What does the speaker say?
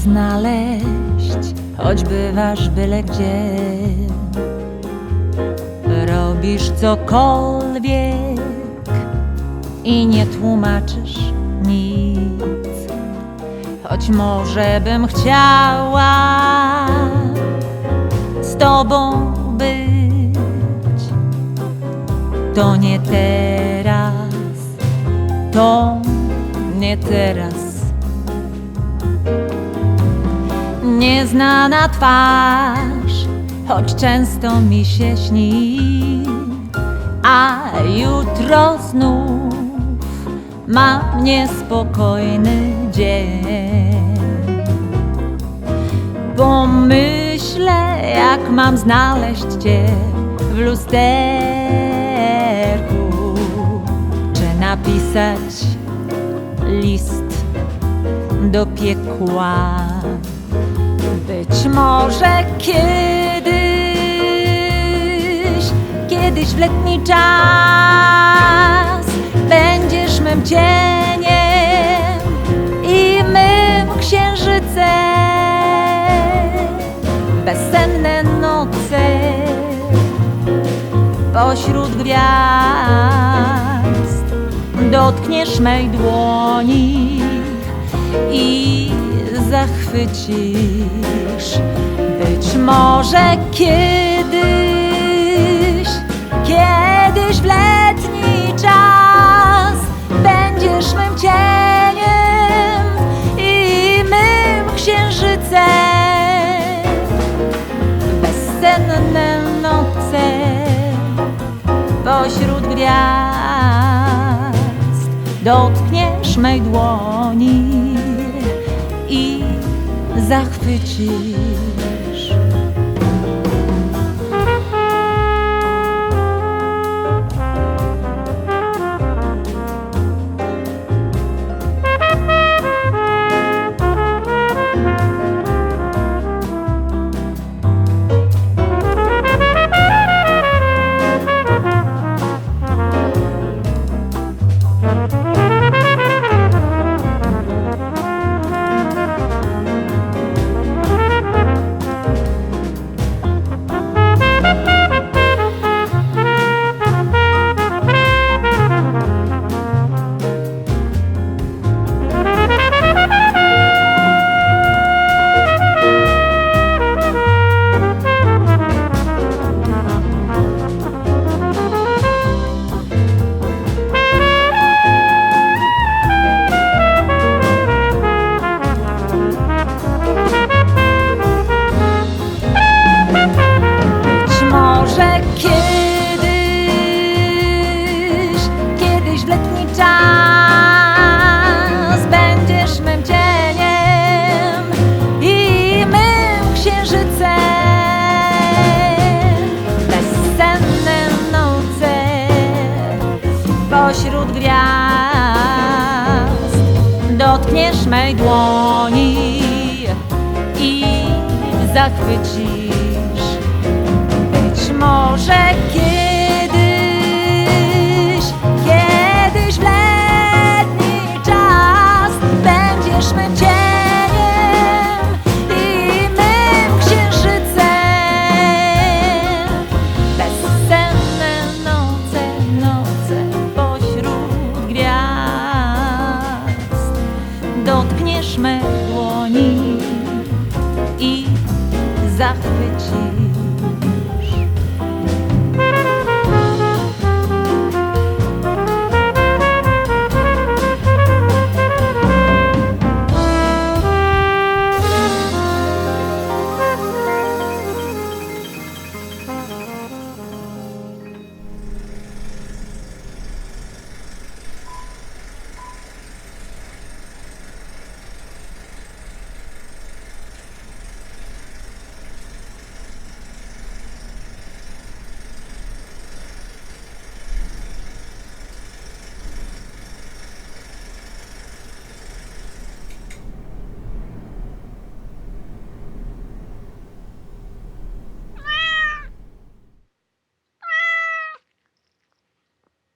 znaleźć, choć bywasz byle gdzie. Robisz cokolwiek i nie tłumaczysz nic, choć może bym chciała z tobą być. To nie teraz, to nie teraz. Nieznana twarz, choć często mi się śni, a jutro znów mam niespokojny dzień. Pomyślę, jak mam znaleźć Cię w lusterku, czy napisać list do piekła. Być może kiedyś, kiedyś w letni czas będziesz mym cieniem i mym księżycem. Bezsenne noce pośród gwiazd dotkniesz mej dłoni zachwycisz. Być może kiedyś, kiedyś w letni czas będziesz mym cieniem i mym księżycem. Bezsenne noce pośród gwiazd dotkniesz mej dłoni zachwycisz. Dotkniesz mej dłoni i zachwycisz. Być może